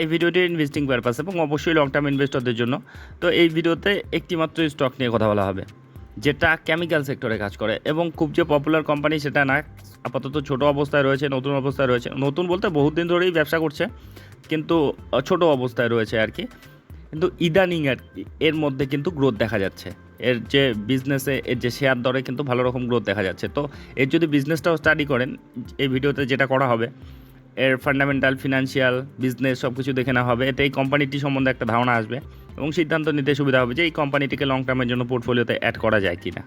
এই ভিডিওটি investing purpose এবং অবশ্যই লং টার্ম ইনভেস্টরদের জন্য। তো এই ভিডিওতে একটি মাত্র স্টক নিয়ে কথা বলা হবে, যেটা কেমিক্যাল সেক্টরে কাজ করে এবং খুব যে পপুলার কোম্পানি সেটা না, আপাতত ছোট অবস্থায় রয়েছে, নতুন অবস্থায় রয়েছে। নতুন বলতে বহুদিন ধরেই ব্যবসা করছে, কিন্তু ছোট অবস্থায় রয়েছে আর কি। কিন্তু ইদানিং আর কি, এর মধ্যে কিন্তু গ্রোথ দেখা যাচ্ছে। এর যে বিজনেসে এর যে শেয়ার দরে কিন্তু ভালো রকম গ্রোথ দেখা যাচ্ছে। তো এর যদি বিজনেসটাও স্টাডি করেন, এই ভিডিওতে যেটা করা হবে এর ফান্ডামেন্টাল ফিনান্সিয়াল বিজনেস সব কিছু দেখে নেওয়া হবে। এতে এই কোম্পানিটি সম্বন্ধে একটা ধারণা আসবে এবং সিদ্ধান্ত নিতে সুবিধা হবে যে এই কোম্পানিটিকে লং টার্মের জন্য পোর্টফোলিওতে অ্যাড করা যায় কি না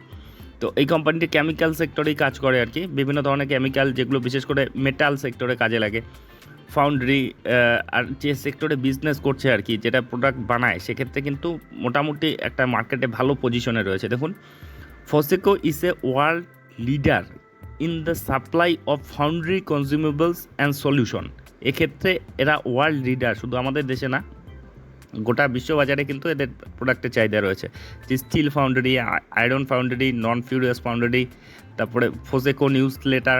তো এই কোম্পানিটি কেমিক্যাল সেক্টরেই কাজ করে আর কি। বিভিন্ন ধরনের কেমিক্যাল যেগুলো বিশেষ করে মেটাল সেক্টরে কাজে লাগে। ফাউন্ডারি আর যে সেক্টরে বিজনেস করছে আর কি, যেটা প্রোডাক্ট বানায়, সেক্ষেত্রে কিন্তু মোটামুটি একটা মার্কেটে ভালো পজিশনে রয়েছে। দেখুন Foseco is a world leader in the supply of foundry consumables and solution এক্ষেত্রে এরা ওয়ার্ল্ড লিডার শুধু আমাদের দেশে না, গোটা বিশ্ববাজারে কিন্তু এদের প্রোডাক্টের চাহিদা রয়েছে। যে steel foundry iron foundry non ferrous foundry তারপরে Foseco news letter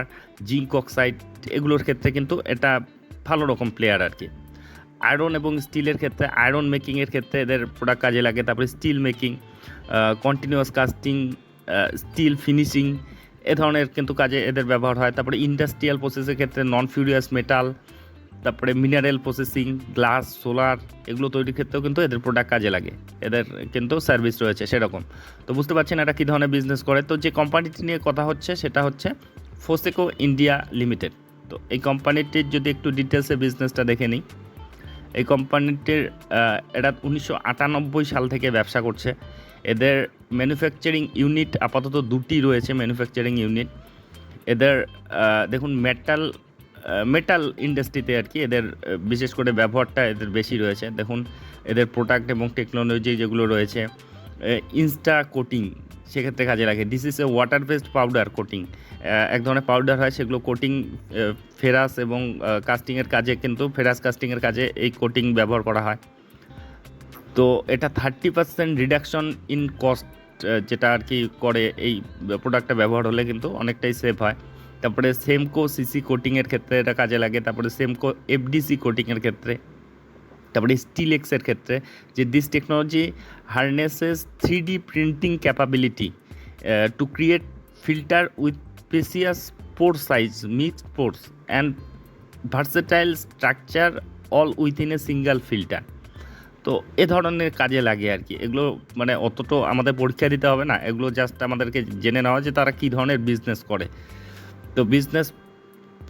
zinc oxide এগুলোর ক্ষেত্রে কিন্তু এটা ভালো রকম প্লেয়ার আর কি। আয়রন এবং স্টিলের ক্ষেত্রে আয়রন মেকিংয়ের ক্ষেত্রে এদের প্রোডাক্ট কাজে লাগে। তারপরে steel making continuous casting steel finishing এ ধরনের কিন্তু কাজে এদের ব্যবহার হয়। তারপরে ইন্ডাস্ট্রিয়াল প্রসেসের ক্ষেত্রে নন ফিউরিয়াস মেটাল তারপরে মিনারেল প্রসেসিং গ্লাস সোলার এগুলো তৈরির ক্ষেত্রেও কিন্তু এদের প্রোডাক্ট কাজে লাগে। এদের কিন্তু সার্ভিস রয়েছে সেরকম। তো বুঝতে পারছেন এরা কী ধরনের বিজনেস করে। তো যে কোম্পানিটি নিয়ে কথা হচ্ছে সেটা হচ্ছে ফোসেকো ইন্ডিয়া লিমিটেড তো এই কোম্পানিটির যদি একটু ডিটেলসে বিজনেসটা দেখে নিই। এই কোম্পানিটির এরা উনিশশো সাল থেকে ব্যবসা করছে। এদের ম্যানুফ্যাকচারিং ইউনিট আপাতত দুটি রয়েছে ম্যানুফ্যাকচারিং ইউনিট এদের দেখুন মেটাল মেটাল ইন্ডাস্ট্রিতে আর কি এদের বিশেষ করে ব্যবহারটা এদের বেশি রয়েছে। দেখুন, এদের প্রোডাক্ট এবং টেকনোলজি যেগুলো রয়েছে ইনস্টা কোটিং সেক্ষেত্রে কাজে লাগে। This is a water based powder coating এক ধরনের পাউডার হয়, সেগুলো কোটিং ফেরাস এবং কাস্টিংয়ের কাজে কিন্তু, ফেরাস কাস্টিংয়ের কাজে এই কোটিং ব্যবহার করা হয়। তো এটা thirty percent reduction in cost যেটা আর কি করে এই প্রোডাক্টটা ব্যবহার হলে কিন্তু অনেকটাই সেভ হয়। তারপরে সেমকো সিসি কোটিংয়ের ক্ষেত্রে এটা কাজে লাগে। তারপরে সেমকো এফডিসি কোটিংয়ের ক্ষেত্রে। তারপরে স্টিলেক্সের ক্ষেত্রে। যে this technology harnesses three D printing capability to create filter with spacious pore size mixed pores and versatile structure all within a single filter তো এ ধরনের কাজে লাগে আর কি। এগুলো মানে অতটা আমাদের পরীক্ষা দিতে হবে না। এগুলো জাস্ট আমাদেরকে জেনে নেওয়া যে তারা কী ধরনের বিজনেস করে। তো বিজনেস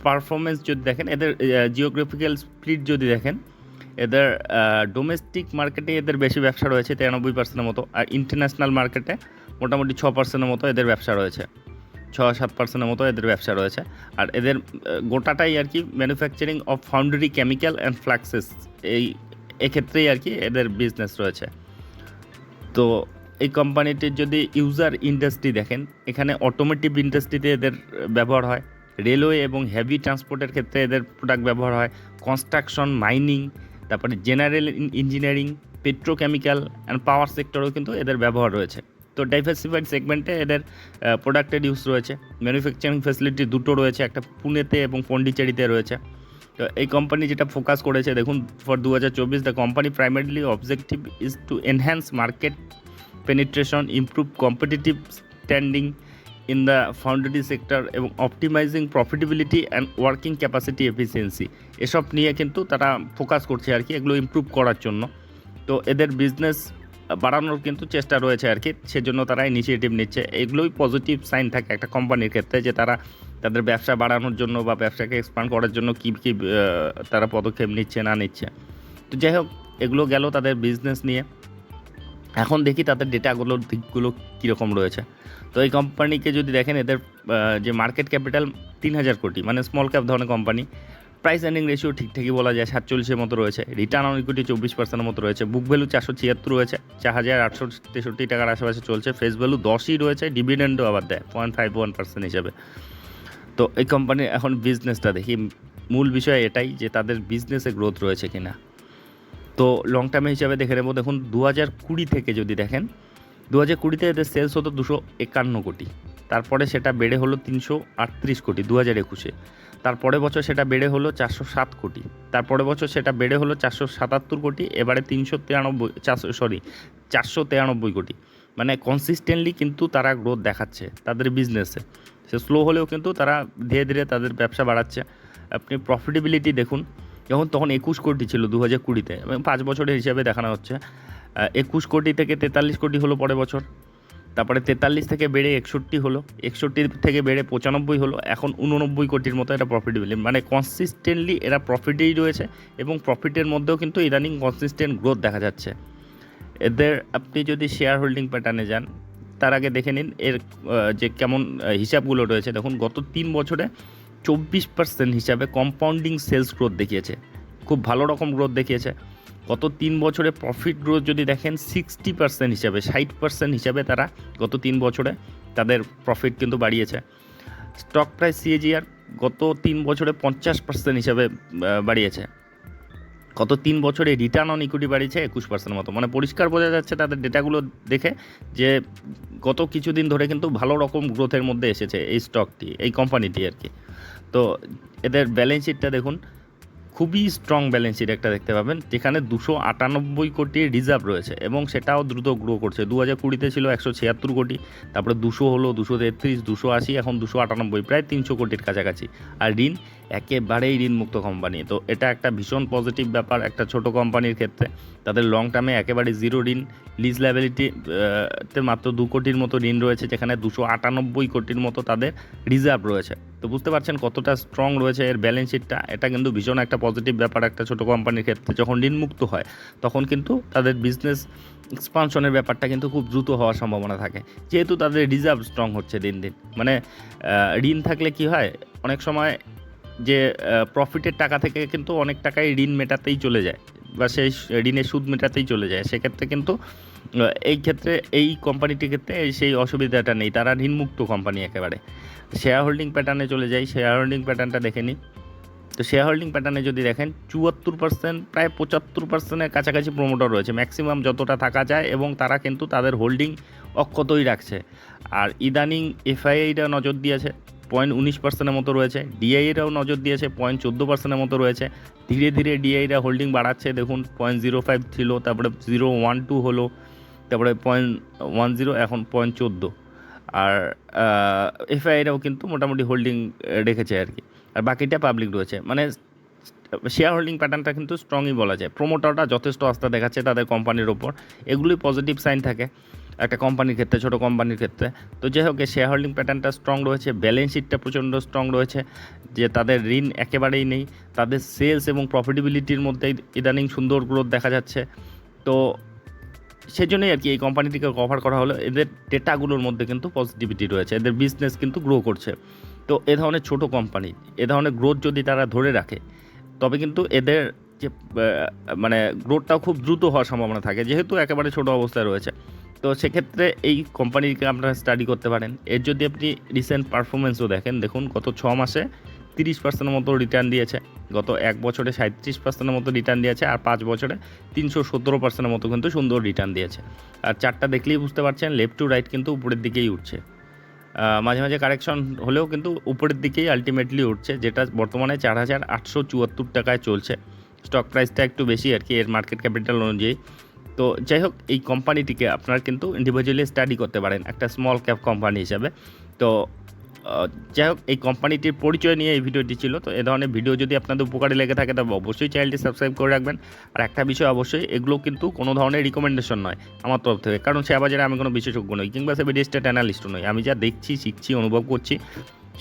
পারফরমেন্স যদি দেখেন, এদের জিওগ্রাফিক্যাল স্প্লিট যদি দেখেন, এদের ডোমেস্টিক মার্কেটে এদের বেশি ব্যবসা রয়েছে তিরানব্বই পার্সেন্টের মতো। আর ইন্টারন্যাশনাল মার্কেটে মোটামুটি ছ পার্সেন্টের মতো এদের ব্যবসা রয়েছে। ছ সাত পার্সেন্টের মতো এদের ব্যবসা রয়েছে। আর এদের গোটাটাই আর কি manufacturing of foundry chemical and fluxes এই এক্ষেত্রেই আর কি এদের বিজনেস রয়েছে। তো এই কোম্পানিটির যদি ইউজার ইন্ডাস্ট্রি দেখেন, এখানে অটোমেটিভ ইন্ডাস্ট্রিতে এদের ব্যবহার হয় রেলওয়ে এবং হেভি ট্রান্সপোর্টের ক্ষেত্রে এদের প্রোডাক্ট ব্যবহার হয় কনস্ট্রাকশন মাইনিং তারপরে general engineering petrochemical and power সেক্টরেও কিন্তু এদের ব্যবহার রয়েছে। তো ডাইভার্সিফাইড সেগমেন্টে এদের প্রোডাক্টের ইউজ রয়েছে। ম্যানুফ্যাকচারিং ফ্যাসিলিটি দুটো রয়েছে, একটা পুনেতে এবং পন্ডিচেরিতে রয়েছে। এই কোম্পানি যেটা ফোকাস করেছে, দেখুন ফর দু হাজার চব্বিশ the company primarily objective is to enhance market penetration improve competitive standing in the foundry sector এবং optimizing profitability and working capacity efficiency এসব নিয়ে কিন্তু তারা ফোকাস করছে আর কি, এগুলো ইমপ্রুভ করার জন্য। তো এদের বিজনেস বাড়ানোর কিন্তু চেষ্টা রয়েছে আর কি, সেজন্য তারা ইনিশিয়েটিভ নিচ্ছে। এগুলোই পজিটিভ সাইন থাকে একটা কোম্পানির ক্ষেত্রে যে তারা তাদের ব্যবসা বাড়ানোর জন্য বা ব্যবসাকে এক্সপান্ড করার জন্য কী কী তারা পদক্ষেপ নিচ্ছে না নিচ্ছে। তো যাই হোক, এগুলো গেল তাদের বিজনেস নিয়ে। এখন দেখি তাদের ডেটাগুলোর দিকগুলো কীরকম রয়েছে। তো এই কোম্পানিকে যদি দেখেন, এদের যে মার্কেট ক্যাপিটাল তিন হাজার কোটি মানে স্মল ক্যাপ ধরনের কোম্পানি প্রাইস আর্নিং রেশিও ঠিকঠাকই বলা যায়, সাতচল্লিশের মতো রয়েছে। রিটার্ন অন ইকুইটি চব্বিশ পার্সেন্টের মতো রয়েছে। বুক ভ্যালু চারশো ছিয়াত্তর রয়েছে। চার হাজার আটশো তেষট্টি টাকার আশেপাশে চলছে। ফেস ভ্যালু দশই রয়েছে। ডিভিডেন্ডও আবার দেয় পয়েন্ট ফাইভ ওয়ান পার্সেন্ট হিসাবে। তো এই কোম্পানির এখন বিজনেসটা দেখি। মূল বিষয় এটাই যে তাদের বিজনেসে গ্রোথ রয়েছে কিনা। তো লং টার্মে হিসাবে দেখে নেব। দেখুন দু হাজার কুড়ি থেকে যদি দেখেন দু হাজার কুড়িতে এদের সেলস হতো দুশো একান্ন কোটি। তারপরে সেটা বেড়ে হলো তিনশো আটত্রিশ কোটি দু হাজার একুশে। তারপরে বছর সেটা বেড়ে হলো চারশো সাত কোটি। তারপরে বছর সেটা বেড়ে হলো চারশো সাতাত্তর কোটি। এবারে তিনশো তিরানব্বই, চারশো সরি চারশো তিরানব্বই কোটি। মানে কনসিস্টেন্টলি কিন্তু তারা গ্রোথ দেখাচ্ছে তাদের বিজনেসে সে স্লো হলেও কিন্তু তারা ধীরে ধীরে তাদের ব্যবসা বাড়াচ্ছে। আপনি প্রফিটেবিলিটি দেখুন, যখন তখন একুশ কোটি ছিল দু হাজার কুড়িতে, এবং পাঁচ বছরের হিসাবে দেখানো হচ্ছে। একুশ কোটি থেকে তেতাল্লিশ কোটি হলো পরের বছর, তারপরে তেতাল্লিশ থেকে বেড়ে একষট্টি হলো, একষট্টি থেকে বেড়ে পঁচানব্বই হলো, এখন উননব্বই কোটির মতো এটা প্রফিটেবিলি মানে কনসিস্টেন্টলি এরা প্রফিটেই রয়েছে, এবং প্রফিটের মধ্যেও কিন্তু ইদানিং কনসিস্টেন্ট গ্রোথ দেখা যাচ্ছে। এদের, আপনি যদি শেয়ার হোল্ডিং প্যাটার্নে যান তার আগে দেখে নিন, এর যে কেমন হিসাবগুলো রয়েছে। দেখুন, গত তিন বছরে চব্বিশ পার্সেন্ট হিসাবে কম্পাউন্ডিং সেলস গ্রোথ দেখিয়েছে। খুব ভালো রকম গ্রোথ দেখিয়েছে। গত তিন বছরে প্রফিট গ্রোথ যদি দেখেন সিক্সটি পার্সেন্ট হিসাবে, ষাট পার্সেন্ট হিসাবে তারা গত তিন বছরে তাদের প্রফিট কিন্তু বাড়িয়েছে। স্টক প্রাইস সিএজিআর গত তিন বছরে পঞ্চাশ পার্সেন্ট হিসাবে বাড়িয়েছে। গত তিন বছরে রিটার্ন অন ইকুইটি বাড়িয়েছে একুশ পার্সেন্ট মতো। মানে পরিষ্কার বোঝা যাচ্ছে তাদের ডেটাগুলো দেখে যে গত কিছুদিন ধরে কিন্তু ভালো রকম গ্রোথের মধ্যে এসেছে এই স্টকটি এই কোম্পানিটি আর কি। তো এদের ব্যালেন্স শিটটা দেখুন খুবই স্ট্রং ব্যালেন্স শিট একটা দেখতে পাবেন, যেখানে দুশো আটানব্বই কোটি রিজার্ভ রয়েছে এবং সেটাও দ্রুত গ্রো করছে। দু হাজার কুড়িতে ছিল একশো ছিয়াত্তর কোটি, তারপরে দুশো হলো, দুশো তেত্রিশ, দুশো আশি, এখন দুশো আটানব্বই, প্রায় তিনশো কোটির কাছাকাছি। আর ঋণ একেবারেই ঋণমুক্ত কোম্পানি তো এটা একটা ভীষণ পজিটিভ ব্যাপার একটা ছোট কোম্পানির ক্ষেত্রে। তাদের লং টার্মে একেবারে জিরো ঋণ লিজ লাইবিলিটি তে মাত্র দু কোটির মতো ঋণ রয়েছে, যেখানে দুশো আটানব্বই কোটির মতো তাদের রিজার্ভ রয়েছে। তো বুঝতে পারছেন কতটা স্ট্রং রয়েছে এর ব্যালেন্স শিটটা এটা কিন্তু ভীষণ একটা পজিটিভ ব্যাপার একটা ছোট কোম্পানির ক্ষেত্রে যখন ঋণমুক্ত হয়, তখন কিন্তু তাদের বিজনেস এক্সপানশনের ব্যাপারটা কিন্তু খুব দ্রুত হওয়ার সম্ভাবনা থাকে। যেহেতু তাদের রিজার্ভ স্ট্রং হচ্ছে দিন দিন। মানে ঋণ থাকলে কি হয়? অনেক সময় যে প্রফিটের টাকা থেকে কিন্তু অনেক টাকাই ঋণ মেটাতেই চলে যায় বা সেই ঋণের সুদ মেটাতেই চলে যায়। সেক্ষেত্রে কিন্তু এই ক্ষেত্রে, এই কোম্পানিটির ক্ষেত্রে সেই অসুবিধাটা নেই। তারা ঋণমুক্ত কোম্পানি একেবারে। শেয়ার হোল্ডিং প্যাটার্নে চলে যাই। শেয়ার হোল্ডিং প্যাটার্নটা দেখে নিই। তো শেয়ার হোল্ডিং প্যাটার্নে যদি দেখেন, চুয়াত্তর পার্সেন্ট প্রায় পঁচাত্তর পার্সেন্টের কাছাকাছি প্রমোটার রয়েছে। ম্যাক্সিমাম যতটা থাকা যায় এবং তারা কিন্তু তাদের হোল্ডিং অক্ষতই রাখছে। আর ইদানিং এফআইআইটা নজর দিয়েছে, পয়েন্ট উনিশ পার্সেন্টের মতো রয়েছে। ডিআইরাও নজর দিয়েছে, পয়েন্ট চোদ্দ পার্সেন্টের মতো রয়েছে। ধীরে ধীরে ডিআইরা হোল্ডিং বাড়াচ্ছে, দেখুন, পয়েন্ট জিরো ফাইভ ছিল, তারপরে জিরো ওয়ান টু হলো, তারপরে পয়েন্ট ওয়ান জিরো, এখন পয়েন্ট চোদ্দ। আর এফআইআইরাও কিন্তু মোটামুটি হোল্ডিং রেখেছে আর কি। আর বাকিটা পাবলিক রয়েছে। মানে শেয়ার হোল্ডিং প্যাটার্নটা কিন্তু স্ট্রংই বলা যায়। প্রোমোটারটা যথেষ্ট আস্থা দেখাচ্ছে তাদের কোম্পানির ওপর। এগুলোই পজিটিভ সাইন থাকে একটা কোম্পানির ক্ষেত্রে, ছোটো কোম্পানির ক্ষেত্রে। তো যাই হোক শেয়ার হোল্ডিং প্যাটার্নটা স্ট্রং রয়েছে ব্যালেন্স শিটটা প্রচণ্ড স্ট্রং রয়েছে, যে তাদের ঋণ একেবারেই নেই। তাদের সেলস এবং প্রফিটেবিলিটির মধ্যে ইদানিং সুন্দর গ্রোথ দেখা যাচ্ছে। তো সেজন্যই আর কি এই কোম্পানিটিকে কভার করা হলো। এদের ডেটাগুলোর মধ্যে কিন্তু পজিটিভিটি রয়েছে। এদের বিজনেস কিন্তু গ্রো করছে। তো এ ধরনের ছোট কোম্পানি এ ধরনের গ্রোথ যদি তারা ধরে রাখে, তবে কিন্তু এদের যে মানে গ্রোথটাও খুব দ্রুত হওয়ার সম্ভাবনা থাকে, যেহেতু একেবারে ছোট অবস্থায় রয়েছে। তো সেক্ষেত্রে এই কোম্পানিকে আপনারা স্টাডি করতে পারেন। এর যদি আপনি রিসেন্ট পারফরমেন্সও দেখেন, দেখুন গত ছ মাসে তিরিশ পার্সেন্টের মতো রিটার্ন দিয়েছে, গত এক বছরে সাঁত্রিশ পার্সেন্টের মতো রিটার্ন দিয়েছে, আর পাঁচ বছরে তিনশো সতেরো পার্সেন্টের মতো কিন্তু সুন্দর রিটার্ন দিয়েছে। আর চারটা দেখলেই বুঝতে পারছেন লেফট টু রাইট কিন্তু উপরের দিকেই উঠছে। মাঝে মাঝে কারেকশন হলেও কিন্তু উপরের দিকেই আলটিমেটলি উঠছে, যেটা বর্তমানে চার হাজার আটশো চুয়াত্তর টাকায় চলছে। স্টক প্রাইসটা একটু বেশি আর কি, এর মার্কেট ক্যাপিটাল অনুযায়ী। তো যাই হোক, এই কোম্পানিটিকে আপনারা কিন্তু ইন্ডিভিজুয়ালি স্টাডি করতে পারেন, একটা স্মল ক্যাপ কোম্পানি হিসাবে। তো যাই হোক, এই কোম্পানিটির পরিচয় নিয়ে এই ভিডিওটি ছিল। তো এ ধরনের ভিডিও যদি আপনাদের উপকারে লেগে থাকে, তবে অবশ্যই চ্যানেলটি সাবস্ক্রাইব করে রাখবেন। আর একটা বিষয় অবশ্যই, এগুলো কিন্তু কোনো ধরনের রিকমেন্ডেশন নয় আমার তরফ থেকে। কারণ শেয়ার বাজারে আমি কোনো বিশেষজ্ঞ নই, কিংবা সে বিডিস্টেট অ্যানালিস্টও নই। আমি যা দেখছি, শিখছি, অনুভব করছি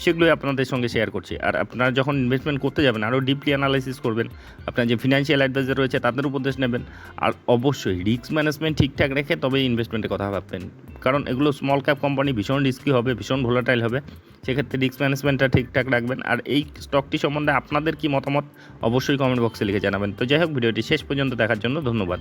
সেগুলোই আপনাদের সঙ্গে শেয়ার করছি। আর আপনারা যখন ইনভেস্টমেন্ট করতে যাবেন, আরও ডিপলি অ্যানালাইসিস করবেন, আপনার যে ফিনান্সিয়াল অ্যাডভাইজার রয়েছে তাদের উপদেশ নেবেন, আর অবশ্যই রিস্ক ম্যানেজমেন্ট ঠিকঠাক রেখে তবেই ইনভেস্টমেন্টের কথা ভাববেন। কারণ এগুলো স্মল ক্যাপ কোম্পানি ভীষণ রিস্কি হবে, ভীষণ ভোলাটাইল হবে, সেক্ষেত্রে রিস্ক ম্যানেজমেন্টটা ঠিকঠাক রাখবেন। আর এই স্টকটি সম্বন্ধে আপনাদের কি মতামত, অবশ্যই কমেন্ট বক্সে লিখে জানাবেন। তো যাই হোক, ভিডিওটি শেষ পর্যন্ত দেখার জন্য ধন্যবাদ।